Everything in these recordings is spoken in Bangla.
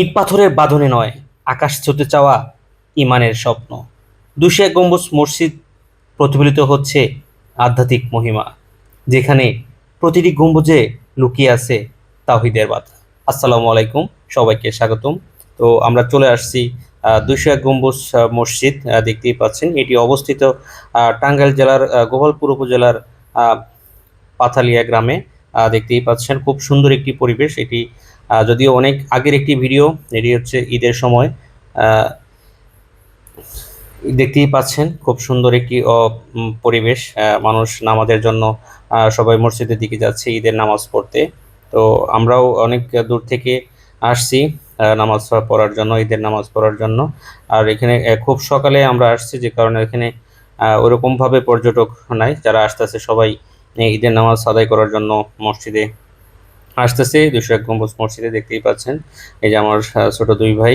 ইট পাথরের বাঁধনে নয়, আকাশ ছুতে চাওয়া ইমানের স্বপ্ন। দুশো এক গম্বুজ মসজিদ প্রতিফলিত হচ্ছে আধ্যাত্মিক মহিমা, যেখানে প্রতিটি গম্বুজে লুকিয়ে আছে তাহিদের বাধা। আসসালামু আলাইকুম, সবাইকে স্বাগতম। তো আমরা চলে আসছি দুশো এক গম্বুজ মসজিদ দেখতেই পাচ্ছেন। এটি অবস্থিত টাঙ্গাইল জেলার গোপালপুর উপজেলার পাথালিয়া গ্রামে। দেখতেই পাচ্ছেন, খুব সুন্দর একটি পরিবেশ। এটি যদিও অনেক আগের একটি ভিডিও, এটি হচ্ছে ঈদের সময়। দেখতেই পাচ্ছেন, খুব সুন্দর একটি পরিবেশ। মানুষ নামাজের জন্য সবাই মসজিদের দিকে যাচ্ছে ঈদের নামাজ পড়তে। তো আমরাও অনেক দূর থেকে আসছি নামাজ পড়ার জন্য, ঈদের নামাজ পড়ার জন্য। আর এখানে খুব সকালে আমরা আসছি, যে কারণে এখানে ওরকমভাবে পর্যটক নাই। যারা আসতে আসতেছে, সবাই ঈদের নামাজ আদায় করার জন্য মসজিদে আসতেছে। দুশো এক গম্বুজ মসজিদে দেখতেই পাচ্ছেন। এই যে আমার ছোট দুই ভাই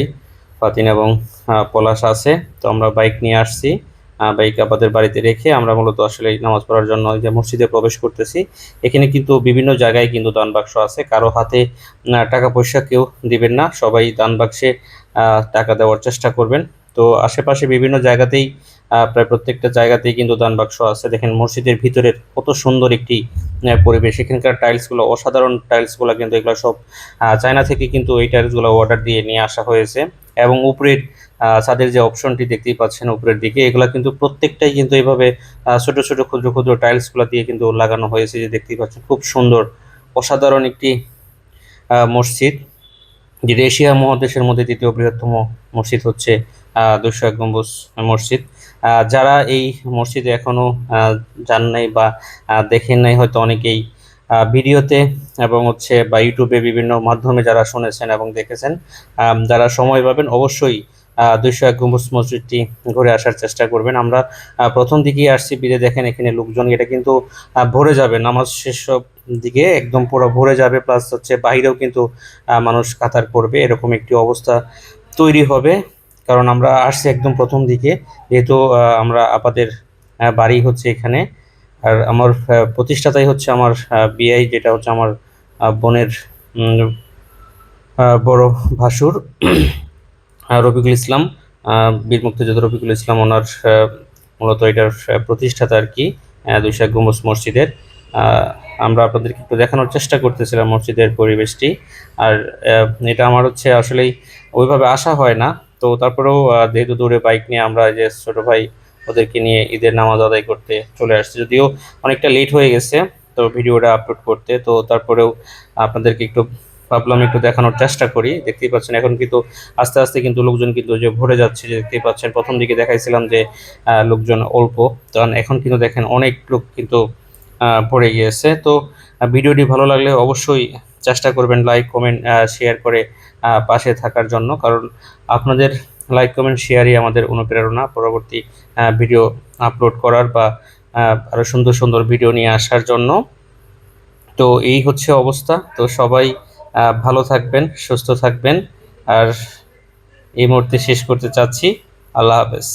ফাতিন এবং পলাশ আছে। তো আমরা বাইক নিয়ে আসছি। বাইক আমাদের বাড়িতে রেখে আমরা মূলত আসলে নামাজ পড়ার জন্য যে মসজিদে প্রবেশ করতেছি। এখানে কিন্তু বিভিন্ন জায়গায় কিন্তু দান বাক্স আছে। কারও হাতে টাকা পয়সা কেউ দিবেন না। সবাই দান বাক্সে টাকা দেওয়ার চেষ্টা করবেন। তো আশেপাশে বিভিন্ন জায়গাতেই প্রায় প্রত্যেকটা জায়গাতেই কিন্তু দান বাক্স আছে। দেখেন মসজিদের ভিতরের কত সুন্দর একটি পরিবেশ। এখানকার টাইলসগুলো অসাধারণ টাইলসগুলো কিন্তু এগুলো সব চায়না থেকে কিন্তু এই টাইলসগুলো অর্ডার দিয়ে নিয়ে আসা হয়েছে। এবং উপরের ছাদের যে অপশনটি দেখতেই পাচ্ছেন উপরের দিকে, এগুলো কিন্তু প্রত্যেকটাই কিন্তু এইভাবে ছোট ছোট, ক্ষুদ্র ক্ষুদ্র টাইলসগুলো দিয়ে কিন্তু লাগানো হয়েছে যে দেখতেই পাচ্ছেন খুব সুন্দর, অসাধারণ একটি মসজিদ। যেটা এশিয়া মহাদেশের মধ্যে দ্বিতীয় বৃহত্তম মসজিদ হচ্ছে দুশো এক গম্বুজ মসজিদ। যারা এই মসজিদে এখনও আহ, যান নাই বা দেখেন নাই হয়তো অনেকেই ভিডিওতে এবং হচ্ছে বা ইউটিউবে বিভিন্ন মাধ্যমে যারা শুনেছেন এবং দেখেছেন যারা সময় পাবেন অবশ্যই দুইশো এক গম্বুজ মসজিদটি ঘুরে আসার চেষ্টা করবেন। আমরা প্রথম দিকেই আসছি বিদে দেখেন এখানে লোকজন এটা কিন্তু ভরে যাবে নামাজ শেষ দিকে একদম পুরো ভরে যাবে প্লাস হচ্ছে বাইরেও কিন্তু মানুষ কাতার করবে এরকম একটি অবস্থা তৈরি হবে। কারণ আমরা আসছি একদম প্রথম দিকে, যেহেতু আমরা আপাদের বাড়ি হচ্ছে এখানে। আর আমার প্রতিষ্ঠাতাই হচ্ছে আমার বিআই যেটা হচ্ছে আমার বোনের বড় ভাসুর রফিকুল ইসলাম। বীর মুক্তিযোদ্ধা রফিকুল ইসলাম, ওনার মূলত এটার প্রতিষ্ঠাতা আর কি দুইশা গম্বুজ মসজিদের। আমরা আপনাদেরকে একটু দেখানোর চেষ্টা করতেছিলাম মসজিদের পরিবেশটি। আর এটা আমার হচ্ছে আসলেই ওইভাবে আসা হয় না। তো তারপরেও যেহেতু দূরে বাইক নিয়ে আমরা যে ছোটো ভাই ওদেরকে নিয়ে ঈদের নামাজ আদায় করতে চলে আসছে, যদিও অনেকটা লেট হয়ে গেছে তো ভিডিওটা আপলোড করতে। তো তারপরেও আপনাদেরকে একটু ভাবলাম একটু দেখানোর চেষ্টা করি। দেখতেই পাচ্ছেন, এখন কিন্তু আস্তে আস্তে কিন্তু লোকজন কিন্তু যে ভরে যাচ্ছে, যে দেখতেই পাচ্ছেন, প্রথম দিকে দেখাইছিলাম যে লোকজন অল্প। কারণ এখন কিন্তু দেখেন অনেক লোক কিন্তু ভরে গিয়েছে। তো ভিডিওটি ভালো লাগলে অবশ্যই চেষ্টা করবেন লাইক কমেন্ট শেয়ার করে পাশে থাকার জন্য। কারণ আপনাদের লাইক কমেন্ট শেয়ারই আমাদের অনুপ্রেরণা। পরবর্তী ভিডিও আপলোড করার বা আরও সুন্দর সুন্দর ভিডিও নিয়ে আসার জন্য। তো এই হচ্ছে অবস্থা। তো সবাই ভালো থাকবেন, সুস্থ থাকবেন। আর এই মুহূর্তে শেষ করতে চাচ্ছি। আল্লাহ হাফেজ।